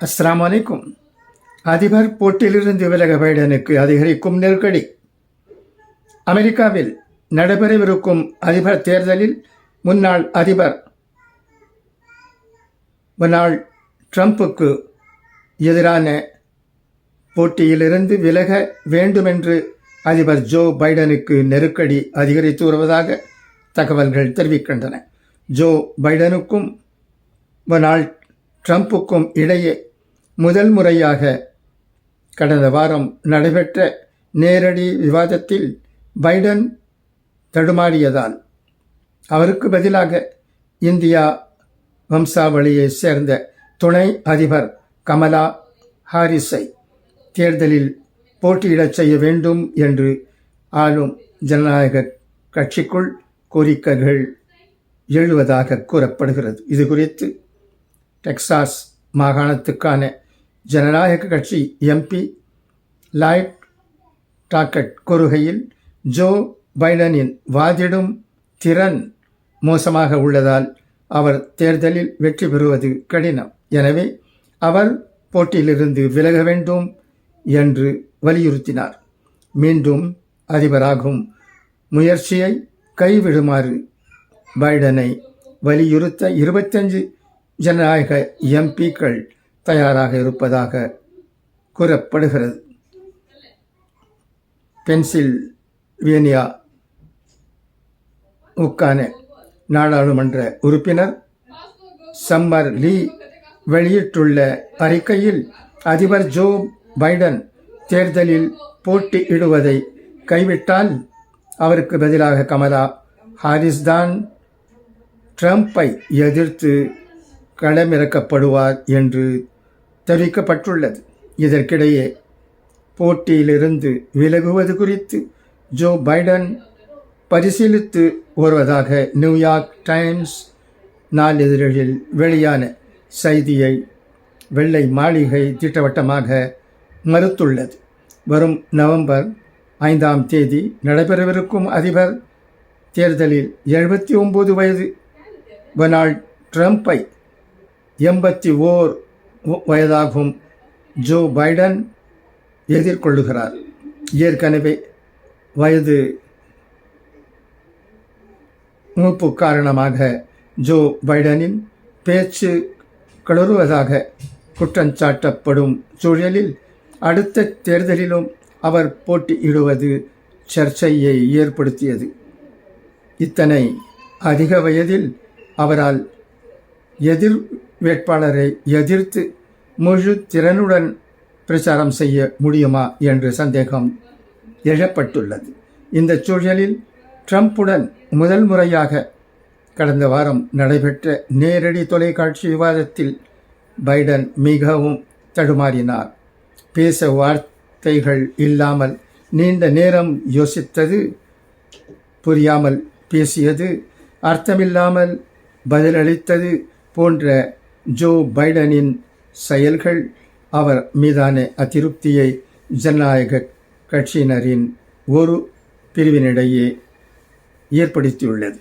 அஸ்லாம் வலைக்கும் அதிபர் போட்டியிலிருந்து விலக பைடனுக்கு அதிகரிக்கும் நெருக்கடி. அமெரிக்காவில் நடைபெறவிருக்கும் அதிபர் தேர்தலில் முன்னாள் அதிபர் டொனால்ட் ட்ரம்ப்புக்கு எதிரான போட்டியிலிருந்து விலக வேண்டுமென்று அதிபர் ஜோ பைடனுக்கு நெருக்கடி அதிகரித்து வருவதாக தகவல்கள் தெரிவிக்கின்றன. ஜோ பைடனுக்கும் டொனால்ட் ட்ரம்புக்கும் இடையே முதல் முறையாக கடந்த வாரம் நடைபெற்ற நேரடி விவாதத்தில் பைடன் தடுமாறியதால் அவருக்கு பதிலாக இந்தியா வம்சாவளியைச் சேர்ந்த துணை அதிபர் கமலா ஹாரிஸை தேர்தலில் போட்டியிடச் செய்ய வேண்டும் என்று ஆளும் ஜனநாயக கட்சிக்குள் கோரிக்கைகள் எழுவதாக கூறப்படுகிறது. இது குறித்து டெக்சாஸ் மாகாணத்துக்கான ஜனநாயக கட்சி எம்பி லாய்ட் டாக்கட் கூறுகையில் ஜோ பைடனின் வாதிடும் திறன் மோசமாக உள்ளதால் அவர் தேர்தலில் வெற்றி பெறுவது கடினம். எனவே அவர் போட்டியிலிருந்து விலக வேண்டும் என்று வலியுறுத்தினார். மீண்டும் அதிபராகும் முயற்சியை கைவிடுமாறு பைடனை வலியுறுத்த இருபத்தஞ்சு ஜனநாயக எம்பிக்கள் தயாராக இருப்பதாக கூறப்படுகிறது. பென்சில்வேனியா உக்கான நாடாளுமன்ற உறுப்பினர் சம்மர் லீ வெளியிட்டுள்ள அறிக்கையில் அதிபர் ஜோ பைடன் தேர்தலில் போட்டியிடுவதை கைவிட்டால் அவருக்கு பதிலாக கமலா ஹாரிஸ்தான் ட்ரம்ப்பை எதிர்த்து களமிறக்கப்படுவார் என்று தெரிவிக்கப்பட்டுள்ளது. இதற்கிடையே போட்டியிலிருந்து விலகுவது குறித்து ஜோ பைடன் பரிசீலித்து வருவதாக நியூயார்க் டைம்ஸ் நாளிதழில் வெளியான செய்தியை வெள்ளை மாளிகை திட்டவட்டமாக மறுத்துள்ளது. வரும் நவம்பர் ஐந்தாம் தேதி நடைபெறவிருக்கும் அதிபர் தேர்தலில் எழுபத்தி ஒம்பது வயது டொனால்ட் ட்ரம்ப்பை எண்பத்தி ஓர் வயதாகும் ஜோ பைடன் எதிர்கொள்ளுகிறார். ஏற்கனவே வயது மூப்பு காரணமாக ஜோ பைடனின் பேச்சு கிளறுவதாக குற்றஞ்சாட்டப்படும் சூழலில் அடுத்த தேர்தலிலும் அவர் போட்டியிடுவது சர்ச்சையை ஏற்படுத்தியது. இத்தனை அதிக வயதில் அவரால் எதிர் வேட்பாளரை எதிர்த்து முழு திறனுடன் பிரச்சாரம் செய்ய முடியுமா என்று சந்தேகம் எழப்பட்டுள்ளது இந்த சூழலில் ட்ரம்புடன் முதல் முறையாக கடந்த வாரம் நடைபெற்ற நேரடி தொலைக்காட்சி விவாதத்தில் பைடன் மிகவும் தடுமாறினார். பேச வார்த்தைகள் இல்லாமல் நீண்ட நேரம் யோசித்தது புரியாமல் பேசியது அர்த்தமில்லாமல் பதிலளித்தது போன்ற ஜோ பைடனின் செயல்கள் அவர் மீதான அதிருப்தியை ஜனநாயக கட்சியினரின் ஒரு பிரிவினிடையே ஏற்படுத்தியுள்ளது.